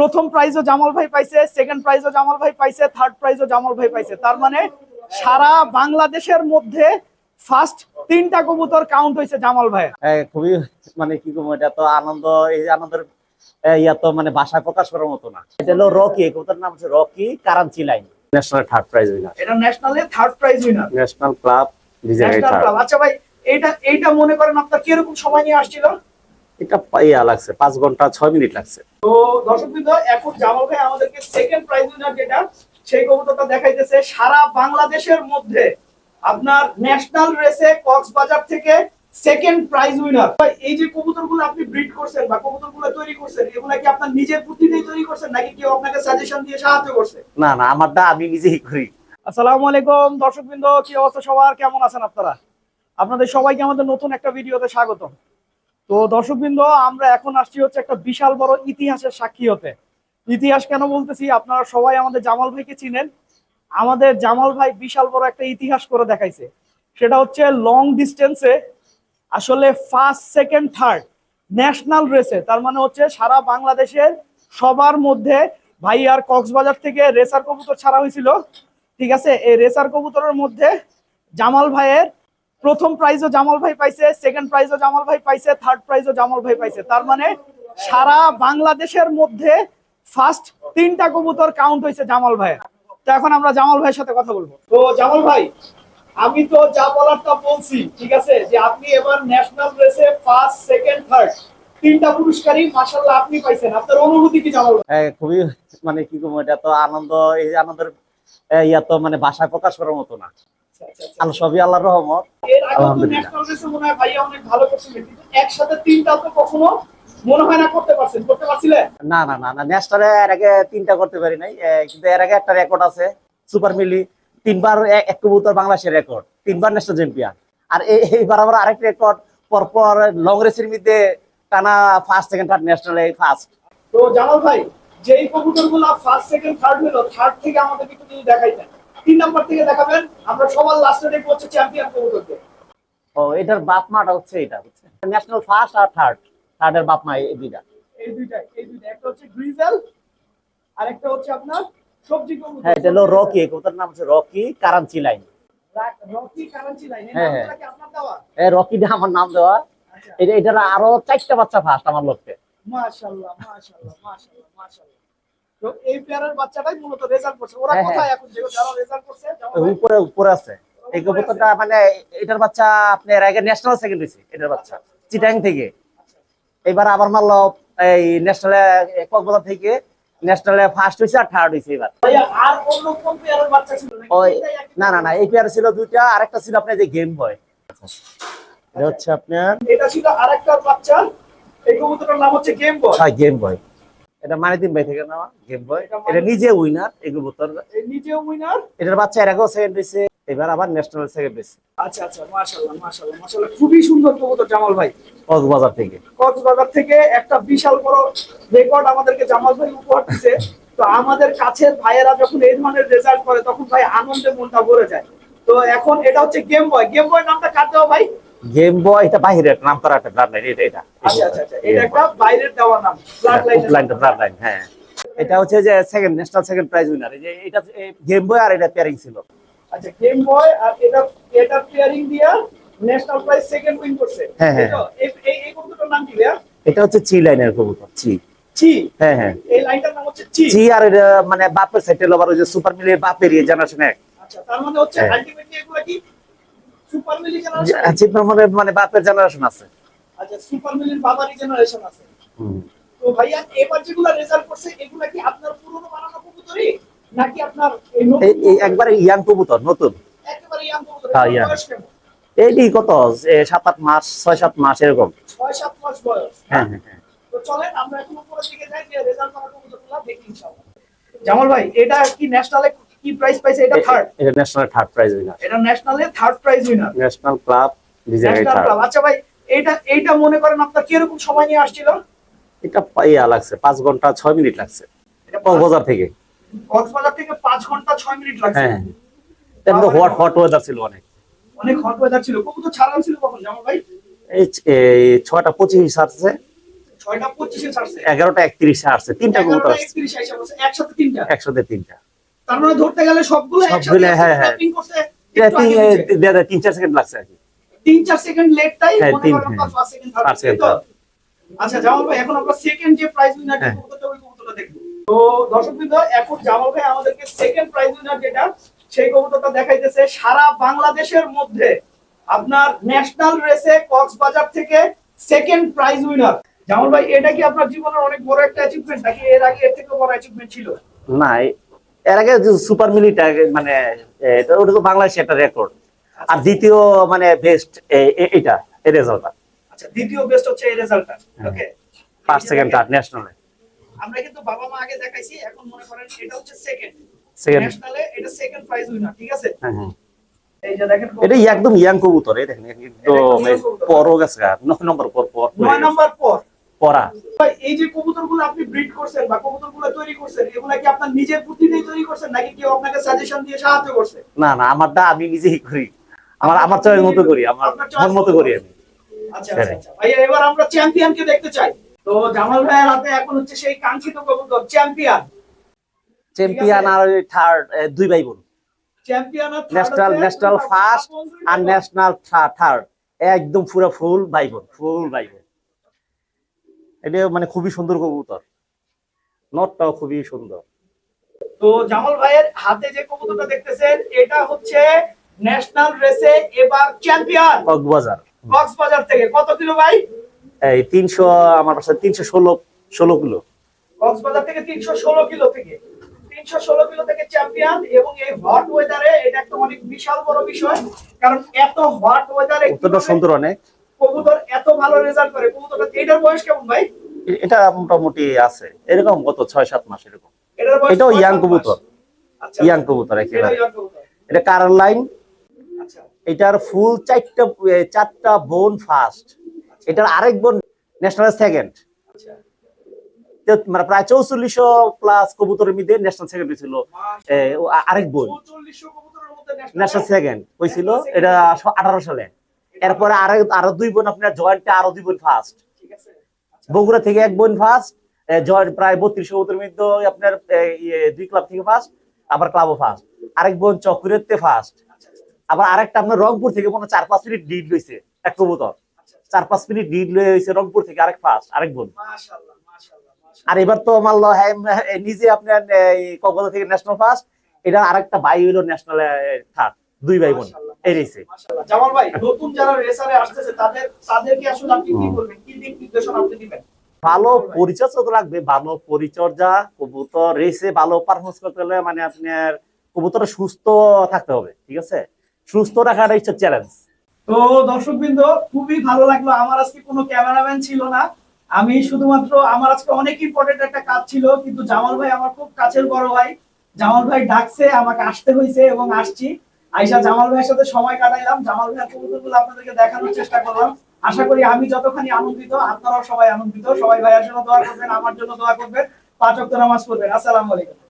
প্রথম প্রাইজও জামাল ভাই পাইছে সেকেন্ড প্রাইজও জামাল ভাই পাইছে থার্ড প্রাইজও জামাল ভাই পাইছে। তার মানে সারা বাংলাদেশের মধ্যে ফার্স্ট তিনটা কবুতর কাউন্ট হয়েছে জামাল ভাই খুবই মানে কি করব এটা তো আনন্দ এই আনন্দের ইয়া তো মানে ভাষায় প্রকাশ করার মতো না। এটা হলো রকি কবুতর নাম হচ্ছে Rocky কারাঞ্চি line. National third prize winner এটা ন্যাশনালে third prize winner national club national club আচ্ছা ভাই এইটা এইটা মনে করেন আপনার কীরকম সময় নিয়ে আসছিল? এটা ইয়া লাগছে পাঁচ ঘণ্টা ছয় মিনিট লাগছে। তো দর্শকবৃন্দ এখন জামাল ভাই আমাদেরকে সেকেন্ড প্রাইজ উইনার যেটা সেই কবুতরটা দেখাইতেছে সারা বাংলাদেশের মধ্যে। আপনার ন্যাশনাল রেসে কক্সবাজার থেকে সেকেন্ড প্রাইজ উইনার এই যে কবুতরগুলো আপনি ব্রিড করছেন বা কবুতরগুলো তৈরি করছেন এগুলা কি আপনার নিজের বুদ্ধিতেই তৈরি করছেন নাকি কেউ আপনাকে সাজেশন দিয়ে সাহায্য করছে? না না আমারটা আমি নিজেই করি। আসসালামু আলাইকুম দর্শকবৃন্দ কি অবস্থা সবার? কেমন আছেন আপনারা? আপনাদের সবাইকে আমাদের নতুন একটা ভিডিওতে স্বাগতম। তো দর্শকবৃন্দ, আমরা এখন আসছি হচ্ছে একটা বিশাল বড় ইতিহাসের সাক্ষী হতে। ইতিহাস কেন বলতেছি? আপনারা সবাই আমাদের জামাল ভাইকে চিনেন। আমাদের জামাল ভাই বিশাল বড় একটা ইতিহাস করে দেখাইছে। সেটা হচ্ছে লং ডিস্টেন্সে আসলে ফার্স্ট সেকেন্ড থার্ড ন্যাশনাল রেসে তার মানে হচ্ছে সারা বাংলাদেশের সবার মধ্যে ভাই আর কক্সবাজার থেকে রেসার কবুতর ছাড়া হয়েছিল। ঠিক আছে? এই রেসার কবুতরের মধ্যে জামাল ভাইয়ের প্রথম প্রাইজও জামাল ভাই পাইছে সেকেন্ড প্রাইজও জামাল ভাই পাইছে থার্ড প্রাইজও জামাল ভাই পাইছে। তার মানে সারা বাংলাদেশের মধ্যে ফার্স্ট তিনটা কবুতর কাউন্ট হয়েছে জামাল ভাইয়ের। তো এখন আমরা জামাল ভাইয়ের সাথে কথা বলব। তো জামাল ভাই আমি তো যা বলার তা বলছি ঠিক আছে? যে আপনি এবার ন্যাশনাল রেসে ফার্স্ট সেকেন্ড থার্ড তিনটা পুরস্কারই মাশাআল্লাহ আপনি পাইছেন। আপনার অনুভূতি কি জামাল ভাই? হ্যাঁ, খুবই মানে কি করব এটা তো আনন্দ এই আনন্দের ইয়া তো মানে ভাষায় প্রকাশ করার মতো না। আল্লাহ সবই আল্লাহর রহমত। কিন্তু না না না না ন্যাশনালে এর আগে তিনটা করতে পারি নাই। কিন্তু এর আগে একটা রেকর্ড আছে সুপার মিলি তিনবার এক কবুতর বাংলাদেশের রেকর্ড তিনবার ন্যাশনাল চ্যাম্পিয়ন আর এই- এইবার আবার আরেকটা রেকর্ড পরপর লং রেসের মধ্যে টানা ফার্স্ট সেকেন্ড থার্ড ন্যাশনালে ফার্স্ট তো জামাল ভাই যেই কবুতরগুলো ফার্স্ট সেকেন্ড থার্ড হলো থার্ড থেকে আমাদের একটু দেখাইতেন। তিন নাম্বার থেকে দেখাবেন আমরা সবার লাস্টে দেখব হচ্ছে চ্যাম্পিয়ন কবুতরকে। ও এটার বাপ মাটা হচ্ছে এটা বুঝছেন? ন্যাশনাল ফার্স্ট আর থার্ড থার্ডের বাপ মা এই দুইটা। এই দুইটা এই দুইটা একটা হচ্ছে গ্রিজেল আর একটা হচ্ছে আপনার সবজি কবুতর। হ্যাঁ এটা হলো রকি কবুতর নাম হচ্ছে রকি কারাঞ্চি লাইন রকি লাইন হ্যাঁ, কি আপনার দেওয়া? রকিটা আমার নাম দেওয়া। আচ্ছা। এটা এটার আরও চারটা বাচ্চা ফার্স্ট আমার লোককে। মাশাআল্লাহ মাশাআল্লাহ মাশাআল্লাহ মাশাআল্লাহ তো এই পেয়ারের বাচ্চাটাই মূলত রেজাল্ট করছে। ওরা হ্যাঁ, হ্যাঁ। কোথায় এখন যে যারা রেজাল্ট করছে উপরে উপরে আছে। এই কবুতরটা মানে এটার বাচ্চা আপনি এর আগে ন্যাশনাল সেকেন্ড হয়েছে এটার বাচ্চা চিটাং থেকে। এবার আবার মারলো এই ন্যাশনালে কক্সবাজার থেকে। ন্যাশনালে ফার্স্ট হয়েছে আর থার্ড হয়েছে এবার? ওই না না না এই পেয়ার ছিল দুইটা আরেকটা ছিল আপনার যে গেম বয় এটা হচ্ছে আপনার এটা ছিল বাচ্চা এই কবুতরের নাম হচ্ছে গেম বয় হ্যাঁ গেম বয় এটা মানিদিন ভাই থেকে নেওয়া গেম বয় এটা নিজে উইনার এই কবুতর নিজেও উইনার এটার বাচ্চা এর আগেও সেকেন্ড হয়েছে এবার আবার ন্যাশনাল সেকেন্ড হয়েছে। আচ্ছা আচ্ছা মাশাআল্লাহ মাশাআল্লাহ মাশাআল্লাহ। খুবই সুন্দর কবুতর জামাল ভাই। কক্সবাজার থেকে। কক্সবাজার থেকে একটা বিশাল বড় রেকর্ড আমাদেরকে জামাল ভাই উপহার দিছে। তো আমাদের কাছের ভাইয়েরা যখন এই ধরনের রেজাল্ট করে তখন ভাই আনন্দে মনটা ভরে যায়। তো এখন এটা হচ্ছে গেম বয় গেম বয় নামটা কাট দেওয়া ভাই? গেম বয় এটা বাইরের নাম করা একটা ব্লাড লাইন এটা এটা। আচ্ছা আচ্ছা আচ্ছা এটা একটা বাইরের দেওয়া নাম ব্লাড লাইন ব্লাড লাইন হ্যাঁ। এটা হচ্ছে যে second national second prize winner এই যে এটা গেম বয় আর এটা পেয়ারিং ছিল। আচ্ছা গেম বয় আর এটা এটা পেয়ারিং দিয়া ন্যাশনাল প্রাইজ সেকেন্ড উইন করছে। হ্যাঁ, হ্যাঁ, এই এই কবুতরটার নাম কি ভাইয়া? এটা হচ্ছে চি লাইনের কবুতর চি চি হ্যাঁ হ্যাঁ। এই লাইনটার নাম হচ্ছে চি চি আর মানে বাপের সাইডে আবার ওই যে সুপার মিলের বাপের জেনারেশন এক। আচ্ছা তার মানে হচ্ছে হ্যাঁ। আলটিমেটলি এগুলা কি সুপার মিলি জেনারেশন চিপনার মনে মানে বাপের জেনারেশন আছে। আচ্ছা সুপার মিলির বাবারই জেনারেশন আছে। তো ভাইয়া এবার যেগুলা রেজাল্ট করছে এগুলা কি আপনার পুরনো বানানো কবুতরই? নাকি আপনার এই একবারে ইয়াং কবুতর নতুন? একেবারে ইয়াং কবুতর হ্যাঁ, এইটি কত? সাত আট মাস ছয় সাত মাস এরকম। ছয় সাত মাস বয়স। হ্যাঁ হ্যাঁ হ্যাঁ। তো চলেন আমরা এখন উপরের দিকে যাই রেজাল্ট করা কবুতরগুলো দেখি ইনশাআল্লাহ। জামাল ভাই এটা কি ন্যাশনালে কি প্রাইস পাইছে এটা থার্ড এটা ন্যাশনাল থার্ড প্রাইজ উইনার এটা ন্যাশনালে third prize winner national club club আচ্ছা ভাই এইটা এইটা মনে করেন আপনার কীরকম সময় নিয়ে আসছিল? এটা লাগছে পাঁচ ঘণ্টা ছয় মিনিট লাগছে। এটা কক্সবাজার থেকে। কক্সবাজার থেকে পাঁচ ঘণ্টা ছয় মিনিট লাগছে? হ্যাঁ হট হট ওয়েদার ছিল অনেক। অনেক হট ওয়েদার ছিল। ছাড়ানো ছিল কখন জামাল ভাই? এই ছাড়ছে। তিনটা কবুতর একসাথে তিনটা? একসাথে তিনটা। তার মানে ধরতে গেলে সবগুলো সবগুলো, হ্যাঁ, হ্যাঁ। তিন চার সেকেন্ড লাগছে আর কি। তিন চার সেকেন্ড second, থার্ড আচ্ছা জামাল ভাই এখন আমরা সেকেন্ড যে প্রাইজ উইনার। কবুতরটা দেখব। তো দর্শক বৃন্দ এখন জামাল ভাই আমাদেরকে সেকেন্ড প্রাইজ উইনার যেটা সেই কবুতরটা দেখাইতেছে সারা বাংলাদেশের মধ্যে। আপনার ন্যাশনাল রেসে কক্সবাজার থেকে সেকেন্ড প্রাইজ উইনার জামাল ভাই এটা কি আপনার জীবনের অনেক বড় একটা অ্যাচিভমেন্ট নাকি এর আগে এর থেকে বড় অ্যাচিভমেন্ট ছিল? না এর আগে সুপার মিলিটা মানে এটা- ওটা তো বাংলাদেশে একটা রেকর্ড আর দ্বিতীয় মানে বেস্ট এটা এই রেজাল্টটা আচ্ছা দ্বিতীয় বেস্ট হচ্ছে এই রেজাল্টটা হ্যাঁ। ওকে ফার্স্ট সেকেন্ড থার্ড ন্যাশনালে আমরা কিন্তু বাবা মা আগে দেখাইছি এখন মনে করেন এটা হচ্ছে সেকেন্ড সেকেন্ড ন্যাশনালে এটা সেকেন্ড প্রাইজ উইনার ঠিক আছে? হ্যাঁ হ্যাঁ। এই যে দেখেন এটা একদম ইয়াং কবুতর এই দেখেন একদম কবুতর। পরও গেছে আর নয় নম্বর পর পর। নয় নম্বর পর। ভাই, এই যে কবুতরগুলো আপনি ব্রিড করছেন বা কবুতরগুলো তৈরি করছেন এগুলা কি আপনার নিজের তৈরি করছেন নাকি কেউ আপনাকে সাজেশন দিয়ে সাহায্য করছে? না না আমারটা আমি নিজেই করি। আমার আমার চয়ের মতো করি আমার মন মতো করি আমি। আচ্ছা আচ্ছা আচ্ছা। ভাইয়া এবার আমরা চ্যাম্পিয়নকে দেখতে চাই। তো জামাল ভাইয়ের হাতে এখন হচ্ছে সেই কাঙ্ক্ষিত কবুতর চ্যাম্পিয়ন। চ্যাম্পিয়ন আর থার্ড দুই ভাই বোন চ্যাম্পিয়ন আর ন্যাশনাল ন্যাশনাল ফার্স্ট আর। ন্যাশনাল থার্ড একদম পুরো ফুল ভাই বোন ফুল ভাই বোন এটা মানে খুবই সুন্দর কবুতর। নটটাও খুবই সুন্দর। তো জামাল ভাইয়ের হাতে যে কবুতরটা দেখতেছেন এটা হচ্ছে ন্যাশনাল রেসে এবার চ্যাম্পিয়ন। কক্সবাজার। কক্সবাজার থেকে। কত কিলো ভাই? এই তিনশো আমার কাছে তিনশো ষোলো ষোলো কিলো। কক্সবাজার থেকে তিনশো ষোলো কিলো থেকে। তিনশো ষোলো কিলো থেকে চ্যাম্পিয়ন এবং এই হট ওয়েদারে এটা একটা অনেক বিশাল বড় বিষয় কারণ এত হট ওয়েদারে সুন্দর অনেক। কবুতর এত ভালো রেজাল্ট করে কবুতরটা এটার বয়স কেমন ভাই? এটা মোটামুটি আছে এরকম গত ছয় সাত মাস এরকম। এটাও ইয়াং কবুতর। আচ্ছা। ইয়াং কবুতর একেবারে। এটা কারার লাইন আচ্ছা। এটার ফুল চারটা চারটা বোন ফার্স্ট এটার আরেক বোন ন্যাশনাল সেকেন্ড আচ্ছা। মানে প্রায় চৌচল্লিশশো প্লাস কবুতরের মধ্যে ন্যাশনাল সেকেন্ড ছিল আরেক বোন 4400 কবুতরের মধ্যে national ন্যাশনাল সেকেন্ড হয়েছিল। এটা আঠারো সালে। এরপরে আরও আরও দুই বোন আপনার জয়েন্টে আরও দুই বোন ফার্স্ট ঠিক আছে। বগুড়া থেকে এক বোন ফার্স্ট জয়েন্ট প্রায় বত্রিশ কবুতরের মধ্যে আপনার ইয়ে, দুই ক্লাব থেকে ফার্স্ট আবার ক্লাবও ফার্স্ট আরেক বোন চকুরেতে ফার্স্ট আচ্ছা আচ্ছা। আবার আরেকটা আপনার রংপুর থেকে মনে চার পাঁচ মিনিট ডিড লইছে এক কবুতর। আচ্ছা চার পাঁচ মিনিট ডিড লয়ে হয়েছে রংপুর থেকে আরেক ফার্স্ট আরেক বোন। আর এবার তো মানলো হ্যাঁ নিজে আপনার কক্সবাজার থেকে ন্যাশনাল ফার্স্ট এটা আরেকটা ভাই হইল ন্যাশনাল থার্ড দুই ভাই বোন। এই জামাল ভাই নতুন যারা রেসারে আসতেছে তাদের তাদেরকে আসলে আপনি কি বলবেন? কি দিক নির্দেশনা আপনি দিবেন? ভালো পরিচর্যা তো লাগবে ভালো পরিচর্যা কবুতর রেসে ভালো পারফরমেন্স করতে হলে মানে আপনার কবুতর সুস্থ থাকতে হবে ঠিক আছে? সুস্থ রাখাটা হচ্ছে চ্যালেঞ্জ তো দর্শকবৃন্দ খুবই ভালো লাগল। আমার আজকে কোনো ক্যামেরাম্যান ছিল না। আমি শুধুমাত্র আমার আজকে অনেক ইম্পর্টেন্ট একটা কাজ ছিল কিন্তু জামাল ভাই আমার খুব কাছের বড় ভাই। জামাল ভাই ডাকছে আমাকে আসতে হয়েছে এবং আসছি। আইসা জামাল ভাইয়ের সাথে সময় কাটাইলাম। জামাল ভাইয়ের কবুতরগুলো আপনাদেরকে দেখানোর চেষ্টা করলাম। আশা করি আমি যতখানি আনন্দিত, আপনারাও সবাই আনন্দিত। সবাই ভাইয়ের জন্য দোয়া করবেন, আমার জন্য দোয়া করবেন। পাঁচ তো নামাজ পড়বেন। আসসালামু আলাইকুম।